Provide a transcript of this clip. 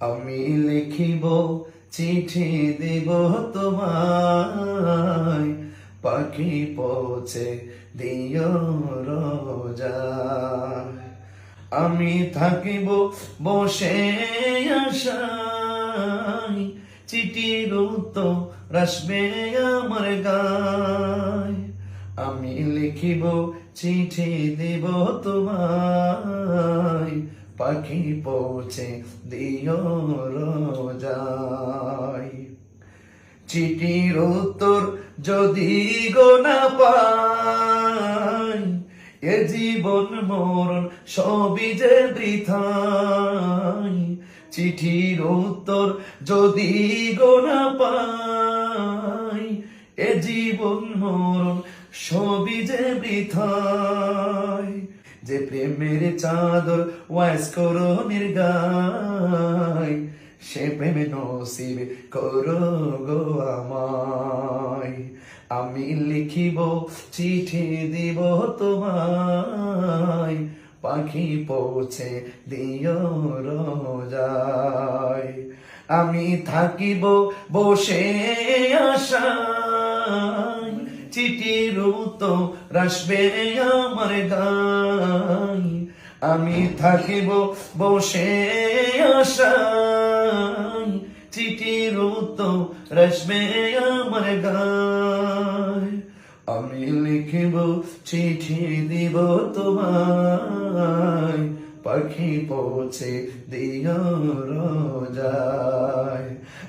আমি লিখিব, চিঠি দিব তোমায়। পাখি পৌঁছে দিও রোজায় আমি থাকিব বসে আশায়, চিঠির উত্তর রাসবে আমার গায়। আমি লিখিব, চিঠি দিব তোমায়। পাখি পৌঁছে দিও রোজায়। চিঠির উত্তর যদি গো না পাই, এ জীবন মরণ সবই যে বৃথাই চিঠির উত্তর যদি গো না পাই, এ জীবন মরণ সবই যে বৃথাই যে প্রেমের চাদর ওয়াইস করো নির্গায়, সে প্রেমে নসিব করো গো আমায়। আমি লিখিব, চিঠি দিব তোমায়, পাখি পৌঁছে দিও রোজায়। আমি থাকিব বসে আশায় চিঠির রাসবে আমার গাই আমি থাকিব বসে আশায়। চিঠির তো রসবে আমার গায় আমি লিখিব, চিঠি দিব তোমায়। পাখি পৌঁছে দিও রোজায়।